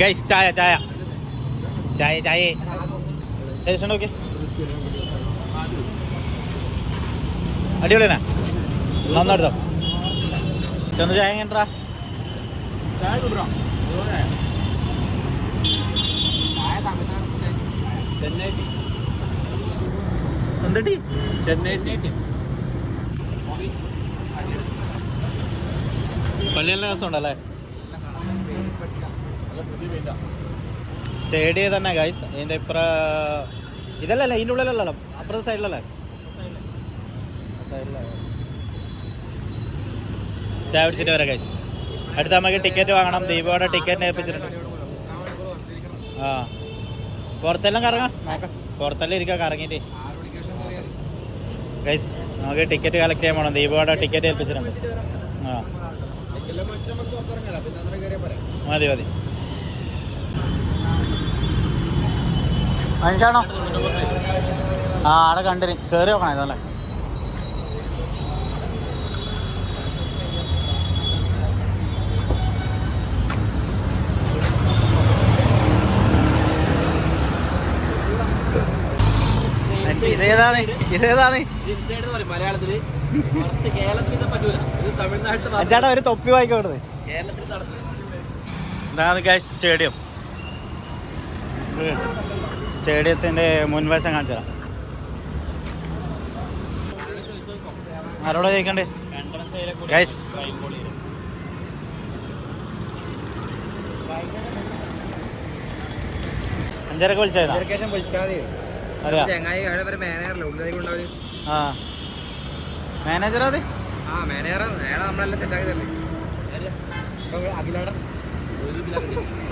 Guys ചായ ചായ. ചായ ചായ. ടേസ്റ്റ് നോക്കി അടിപൊളിയാണ്? നന്നെടുത്തോ ചെന്ന് ചായ എങ്ങനെട്ടാ എന്തടി പള്ളിയെല്ലാം രസമുണ്ടല്ലേ? സ്റ്റേഡിയം തന്നെ ഗൈസ് ഇതിന്റെ ഇപ്പറ ഇതല്ലല്ല ഇതിന്റെ ഉള്ളിലല്ലോ അപ്പുറത്തെ സൈഡിലല്ലേ ചായ പിടിച്ചിട്ട് വരാം ഗൈസ് അടുത്ത നമുക്ക് ടിക്കറ്റ് വാങ്ങണം. ദീപയുടെ ടിക്കറ്റ് ഏൽപ്പിച്ചിട്ടുണ്ട്. ആ. പുറത്തെല്ലാം കറങ്ങാം. പുറത്തെല്ലാം ഇരിക്കാം കറങ്ങിയിട്ട് ഗൈസ് നമുക്ക് ടിക്കറ്റ് കളക്ട് ചെയ്യാൻ പോകണം ദീപയുടെ ടിക്കറ്റ് ഏൽപ്പിച്ചിട്ടുണ്ട്. ആ. മതി മതി. മനുഷ്യാണോ ആ അവിടെ കണ്ടിന്. കയറി നോക്കണം ഇതല്ലേ. ഇതേതാണ്? ഇതേതാണ്? മലയാളത്തിൽ അഞ്ചാട്ടാ ഒരു തൊപ്പി കേരളത്തിൽ സ്റ്റേഡിയം സ്റ്റേഡിയത്തിന്റെ മുൻവശം കാണിച്ചതാ. ആരോടെ ചോദിക്കണ്ടേ? ഗൈസ് അഞ്ചരക്ക് വിളിച്ചാൽ ആ. മാനേജറാ അത് ആ അയാളെ നമ്മളെല്ലാം സെറ്റാക്കി തരല്ലേ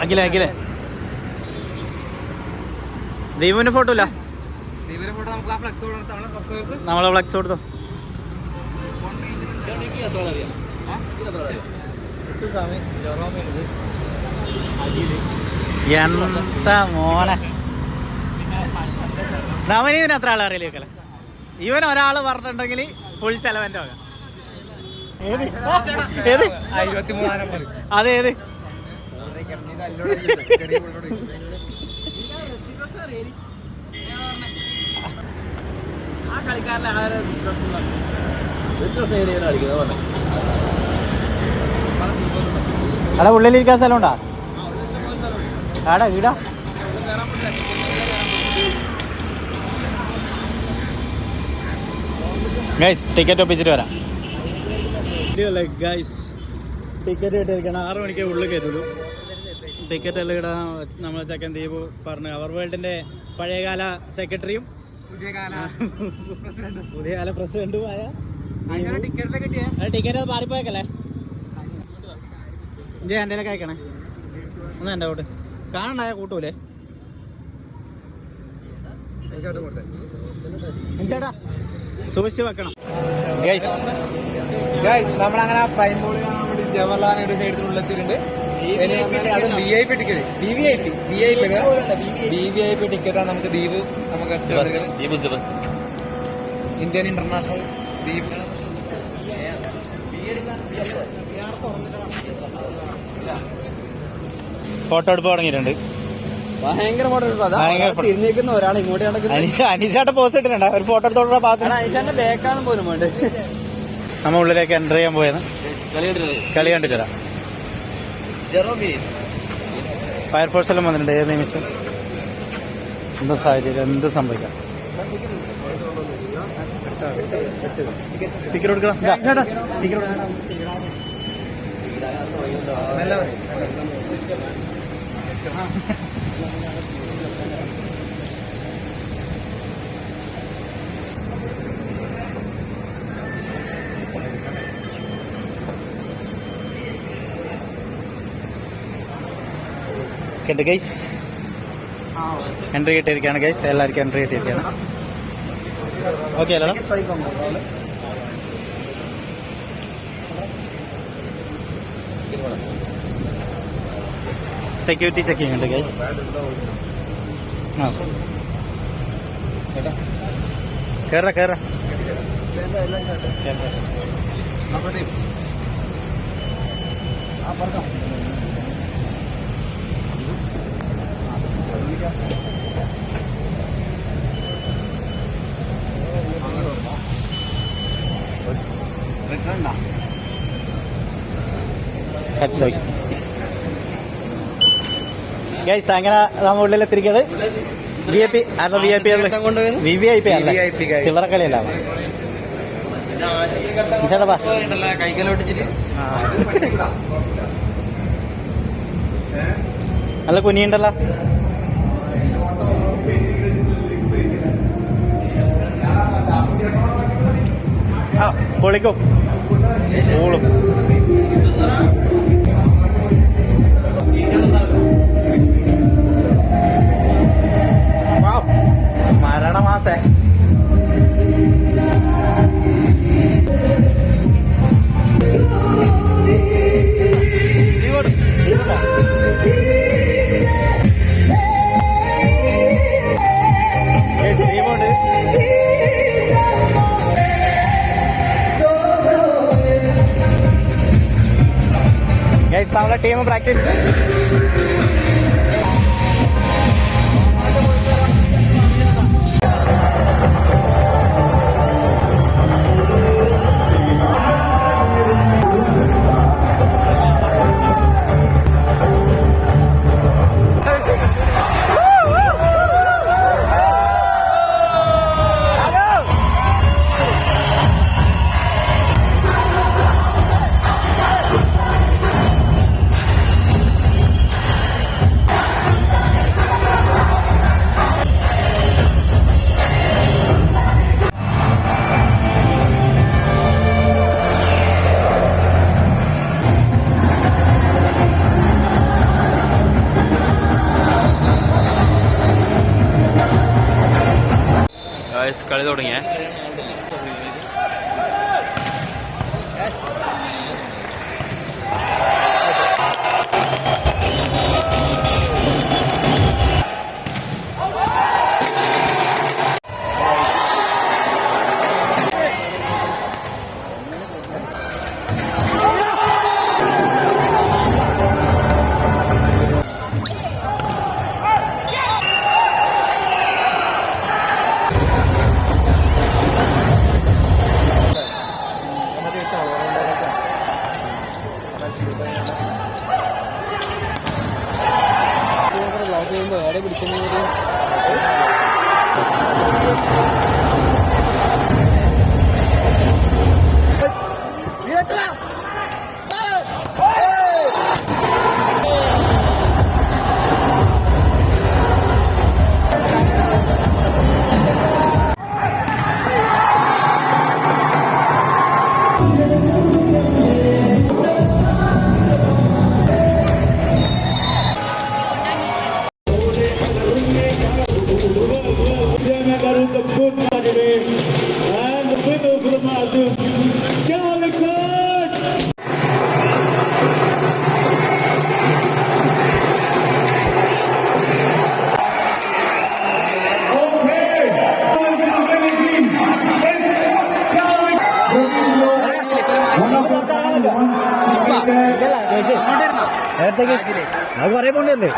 അഖിലേ അഖിലേ. ദീപുവിന്റെ ഫോട്ടോ ഇല്ല. നമ്മളെ ഫ്ലക്സ് കൊടുത്ത് എന്താ മോനെ? നവനീതിന് അത്ര ആളെ അറിയില്ല വെക്കല്ലേ ഇവൻ ഒരാൾ പറഞ്ഞിട്ടുണ്ടെങ്കിൽ ഫുൾ ചെലവന്റെ വക. ഏത്? ഏത്? ഇരുപത്തി ആരെ അവിടെ ഉള്ളിലിരിക്കാൻ സ്ഥലം ഉണ്ടാ ആടാ വീടാ. ഗൈസ് ടിക്കറ്റ് ഒപ്പിച്ചിട്ട് വരാം. ഗൈസ് ടിക്കറ്റ് കിട്ടിയിരിക്കണം ആറ് മണിക്ക് ഉള്ളിൽ കയറ്റുള്ളൂ. ടിക്കറ്റ് എല്ലാം ഇടാൻ നമ്മളെ ചക്കൻ ദീപു പറഞ്ഞു. അവർ വേൾഡിന്റെ പഴയകാല സെക്രട്ടറിയും പുതിയ കാല പ്രസിഡന്റുമായ ടിക്കറ്റ് മാറിപ്പോയേക്കല്ലേ? എന്റെ അയക്കണേ. ഒന്ന് എന്റെ കൂട്ട് കാണണ്ടായ കൂട്ടൂലേ? ചേട്ടാ സൂക്ഷിച്ച് വെക്കണം. ഗൈസ് ഗൈസ് നമ്മളങ്ങനെ പ്രൈം ബോളി കാണാൻ വേണ്ടി ജവഹർലാൽ നെഹ്റു സൈഡിൽ ഉള്ളെത്തിയിട്ടുണ്ട് അത് V I P ticket B V I P V I P B V I P ടിക്കറ്റാണ് നമുക്ക് ദ്വീപ് നമുക്ക് ഇന്ത്യൻ ഇന്റർനാഷണൽ ദീപ്. ഫോട്ടോ എടുപ്പ് തുടങ്ങിയിട്ടുണ്ട്. ഭയങ്കര ഫോട്ടോ ഭയങ്കര photo. തിരിഞ്ഞേക്കുന്ന ഒരാൾ ഇങ്ങോട്ട് അനീഷ പോസ്റ്റ് ഇട്ടിട്ടുണ്ട്? ഒരു ഫോട്ടോ ഐശാന്റെ ബേക്കാന്ന് പോലും വേണ്ട നമ്മ ഉള്ളിലേക്ക് എന്റർ ചെയ്യാൻ പോയത് കളി കണ്ടിട്ടില്ല? വരാം ഫയർഫോഴ്സ് എല്ലാം വന്നിട്ടുണ്ട്. ഏത് നിമിഷം എന്ത് സാഹചര്യം എന്ത് സംഭവിക്കാം? ടിക്കറ്റ് കൊടുക്കണം ടിക്കറ്റ്. കേട്ടോ ഗൈസ് എൻട്രി കിട്ടിയിരിക്കുകയാണ് ഗൈസ് എല്ലാവർക്കും എൻട്രി കിട്ടിയിരിക്കുകയാണ്. ഓക്കെ അല്ലോ സെക്യൂരിറ്റി ചെക്കിംഗ് ഉണ്ട് ഗൈസ് ആ. കയറ കയറ ഗൈസ് അങ്ങനെ നമ്മൾ ഉള്ളിലെത്തിരിക്കുന്നത് വി ഐ പി ആരുടെ V I P V V. I P ആണ് ചില്ലറക്കളിയല്ല ചേട്ടപ്പാ നല്ല കുനിയുണ്ടല്ലോ. ആ പൊളിക്കും പൂളും വാവ്. മരണമാസേ ഗൈസ് നമ്മളെ ടീം പ്രാക്ടീസ് കളി നേരത്തേക്ക് അത് കുറേ പോണ്ടല്ലേ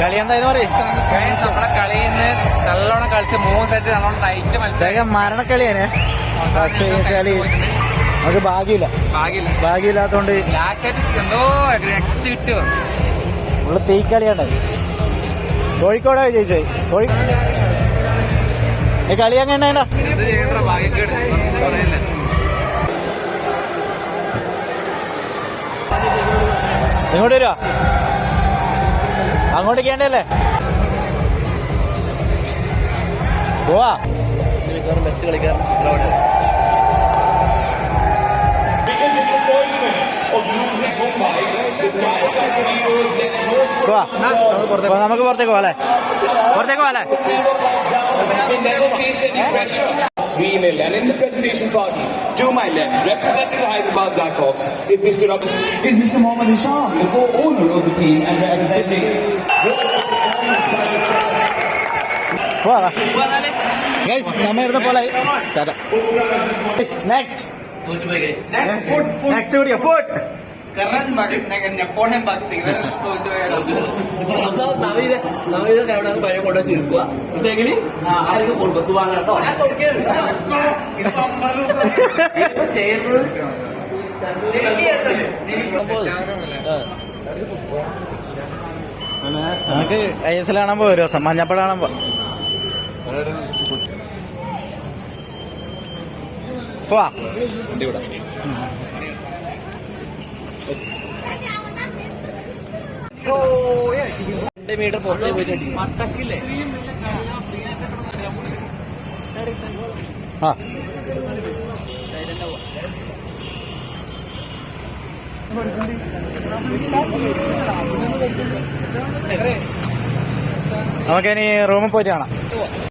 കളി എന്തായെന്ന് പറയും? നമ്മുടെ കളിന്ന് നല്ലോണം കളിച്ച് മൂന്ന് സെറ്റ് നല്ലോണം ടൈറ്റ് മത്സരം. മരണക്കളിയാണ്. പക്ഷേ കളി നമുക്ക് ഭാഗ്യമില്ല. ഭാഗ്യമില്ല. ഭാഗ്യമില്ലാത്തോണ്ട് എന്തോ രക്ഷ കിട്ടുമോ ഉള്ള തീക്കളിയാണ് കോഴിക്കോടാ വിജയിച്ചത് കോഴി ഈ കളി അങ്ങനെ ഇങ്ങോട്ട് വരുവാ? അങ്ങോട്ട് കേണ്ടല്ലേ പോവാ. ബെസ്റ്റ് കളിക്കാരൻ പോവാ അപ്പൊ നമുക്ക് പുറത്തേക്ക് പോവാ അല്ലേ പുറത്തേക്ക് പോവാ അല്ലേ They never faced any pressure. 3 and in the presentation party, to my left, representing the Hyderabad Blackhawks, is Mr. Abis- is Mr. Mohammad Hisham, the co-owner of the team and representing. പോവാ guys നമ്മ ഇരുന്ന പോലെ next next video food നവീന പഴയ കൊണ്ടു ചുരുക്കുക ആരെങ്കിലും കൊടുക്കും സുഖമാണ് കേട്ടോ ഞാൻ കൊടുക്കരുത് ഇപ്പൊ ചെയ്യുന്നത് നമുക്ക് ഐ എസ് എൽ കാണാൻ ദിവസം മഞ്ഞപ്പട കാണാൻ പോ പോവാ മീറ്റർ പുറത്തേ പോയിട്ട് ആ. നമുക്കിനി റൂമിൽ പോയിട്ട് കാണാം.